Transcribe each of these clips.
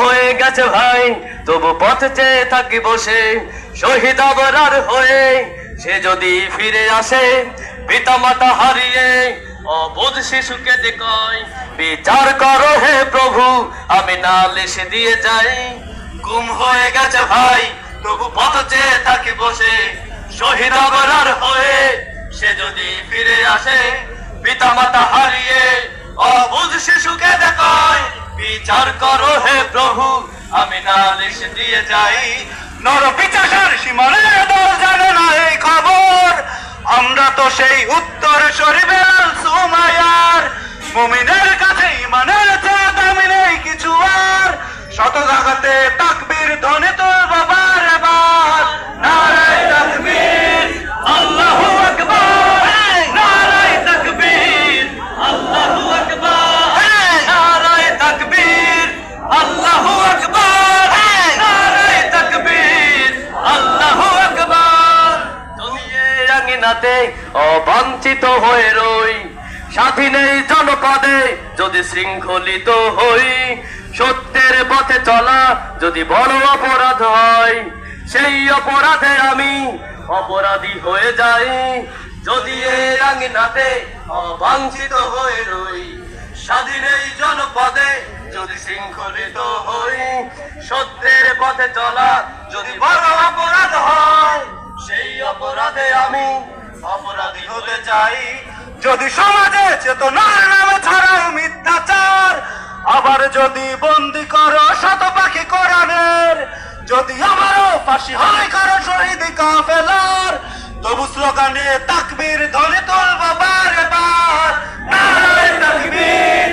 হয়ে গেছে ভাই, তবু পথ চেয়ে থাকি বসে। শহীদ আবরার হয়ে সে যদি ফিরে আসে পিতা মাতা হারিয়ে অবোধ শিশুকে দেখয়। বিচার করো হে প্রভু, আমি নালিশ দিয়ে যাই। গুম হয়ে গেছে ভাই, তবু চেয়ে থাকি বসে শহীদ আবরার হয়ে, সে যদি ফিরে আসে পিতা মাতা হারিয়ে, অবুধ শিশুকে দেখায়, বিচার করো হে প্রভু, আমি নালিশ দিয়ে যাই। নর পিচাসের সীমানে দল জানে না এই খবর। আমরা তো সেই উত্তর শরীফের সুমায়ার মুমিনের কাছে ইমানের চেয়ে দামি নেই কিছু আর শত জাগাতে তাকবীর ধ্বনি তো বাবার এবার নারায় তাকবীর আল্লাহু আকবার নারায় তাকবীর আল্লাহু আকবার নারায় তাকবীর আল্লাহু আকবার নারায় তাকবীর আল্লাহু আকবার তুমি আঙিনাতে অবাঞ্ছিত হয়ে রই। স্বাধীন এই জনপদে, যদি শৃঙ্খলিত হই, সত্যের পথে চলা যদি বড় অপরাধ হয়, সেই অপরাধে আমি অপরাধী হয়ে যাই। যদি এই আঙিনাতে অবাঞ্ছিত হয়ে রই স্বাধীন এই জনপদে, যদি শৃঙ্খলিত হই, সত্যের পথে চলা যদি বড় অপরাধ হয়, সেই অপরাধে আমি যদি সমাজে চেতনার নামে ছাড়াও মিথ্যাচার, আবার যদি বন্দি করো শত পাখি কোরআনের, যদি আমারও ফাঁসি হয় কারও শহীদ কাফেলার, তবু স্লোগানে তাকবির ধনে তোল বারে বার নারায় তাকবীর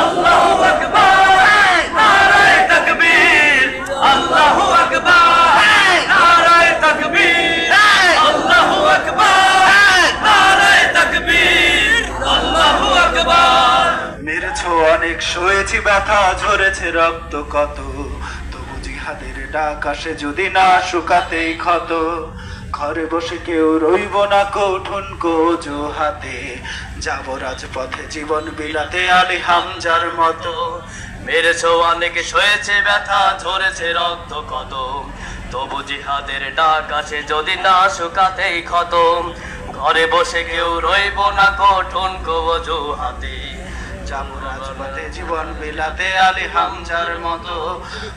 আল্লাহু আকবার নারায় তাকবীর আল্লাহু আকবার নারায় তাকবীর আল্লাহু আকবার নারায় তাকবীর আল্লাহু আকবার মেরেছ অনেক সয়েছি ব্যথা ঝরেছে, রক্ত কত? তবু জিহাদের ডাক আসে যদি না শুকাতেই ক্ষত। ঘরে বসে কেউ রইব না কৌঠুন কোজো হাতে যাব রাজপথে জীবন বিলাতে আলি হামজার মতো। মেরেছ অনেকে সয়েছে ব্যথা ঝরেছে, রক্ত কত? তবু জিহাদের ডাক আছে যদি না শুকাতেই ক্ষত। ঘরে বসে কেউ রইব না কঠোন কবজো হাতে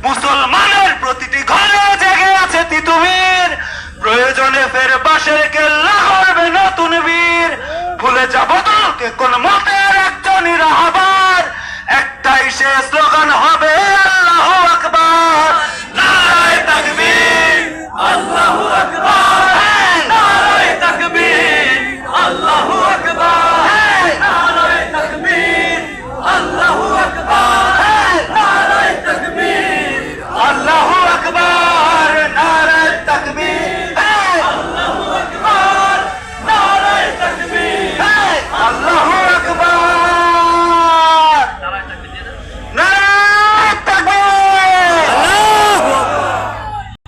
মুসলমানের প্রতিটি ঘরে জেগে আছে প্রয়োজনে ফের বাসের কেল্লা করবে নতুন বীর। ভুলে যাব তোকে কোন মতের একজনই রাহাবার। একটাই সে স্লোগান হবে